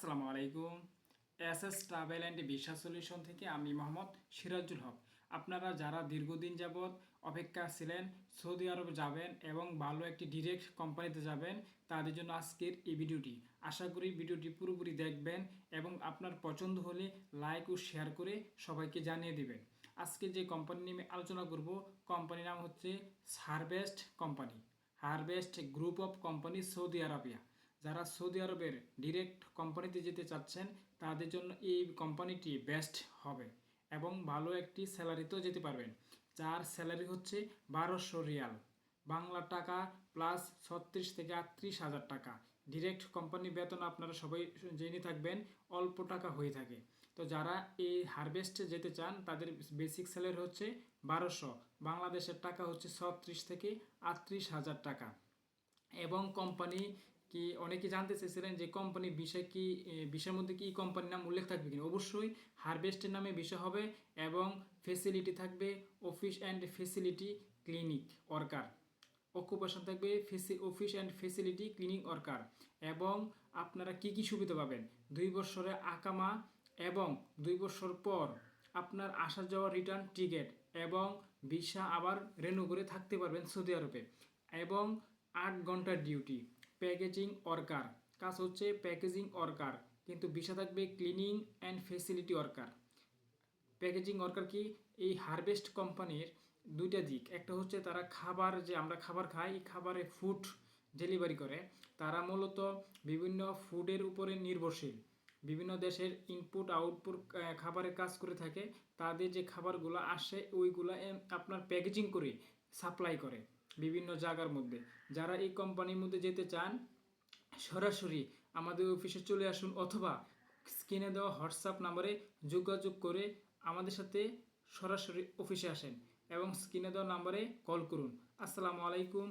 আসসালামু আলাইকুম। S S travel and visa solution থেকে আমি মোহাম্মদ সিরাজুল হক। আপনারা যারা দীর্ঘদিন যাবৎ অপেক্ষা ছিলেন, সৌদি আরব যাবেন এবং ভালো একটি ডিরেক্ট কোম্পানিতে যাবেন, তাদের জন্য আজকের এই ভিডিওটি। আশা করি ভিডিওটি পুরোপুরি দেখবেন এবং আপনার পছন্দ হলে লাইক ও শেয়ার করে সবাইকে জানিয়ে দেবেন। আজকে যে কোম্পানি নিয়ে আলোচনা করব কোম্পানির নাম হচ্ছে harvest company harvest group of company Saudi Arabia যারা সৌদি আরবের ডিরেক্ট কোম্পানিতে যেতে চাচ্ছেন, তাদের জন্য এই কোম্পানিটি বেস্ট হবে এবং ভালো একটি স্যালারিতেও যেতে পারবেন। যার স্যালারি হচ্ছে বারোশো রিয়াল। বাংলা টাকা প্লাস ছত্রিশ থেকে আটত্রিশ হাজার টাকা। ডিরেক্ট কোম্পানি বেতন আপনারা সবাই জেনে থাকবেন, অল্প টাকা হয়ে থাকে। তো যারা এই হারভেস্টে যেতে চান, তাদের বেসিক স্যালারি হচ্ছে বারোশো। বাংলাদেশের টাকা হচ্ছে ছত্রিশ থেকে আটত্রিশ হাজার টাকা। এবং কোম্পানি কি অনেকে জানতে চেয়েছিলেন যে কোম্পানি বিষয় কি বিষয়ের মধ্যে কি কোম্পানির নাম উল্লেখ থাকবে কিনা? অবশ্যই হারভেস্টের নামে বিষয় হবে এবং ফেসিলিটি থাকবে office and facility clinic worker occupation থাকবে ফেসি office and facility clinic worker এবং আপনারা কি কি সুবিধা পাবেন? দুই বছরে আকামা এবং দুই বছর পর আপনার আসা যাওয়া রিটার্ন টিকিট এবং ভিসা আবার রেনু করে থাকতে পারবেন সৌদি আরবে এবং আট ঘণ্টার ডিউটি প্যাকেজিং ওয়ার্কার। কাজ হচ্ছে প্যাকেজিং ওয়ার্কার, কিন্তু ভিসা থাকবে cleaning and facility worker. Packaging worker কি? এই হারভেস্ট কোম্পানির দুইটা দিক। একটা হচ্ছে তারা খাবার যে আমরা খাবার খাই, এই খাবারে ফুড ডেলিভারি করে। তারা মূলত বিভিন্ন ফুডের উপরে নির্ভরশীল। বিভিন্ন দেশের ইনপুট আউটপুট খাবারের কাজ করে থাকে। তাদের যে খাবারগুলো আসে, ওইগুলো আপনার প্যাকেজিং করে সাপ্লাই করে। বিভিন্ন জায়গার মধ্যে। যারা এই কোম্পানির মধ্যে যেতে চান, সরাসরি আমাদের অফিসে চলে আসুন অথবা স্ক্রিনে দেওয়া হোয়াটসঅ্যাপ নাম্বারে যোগাযোগ করে আমাদের সাথে সরাসরি অফিসে আসেন এবং স্ক্রিনে দেওয়া নাম্বারে কল করুন। আসসালামু আলাইকুম।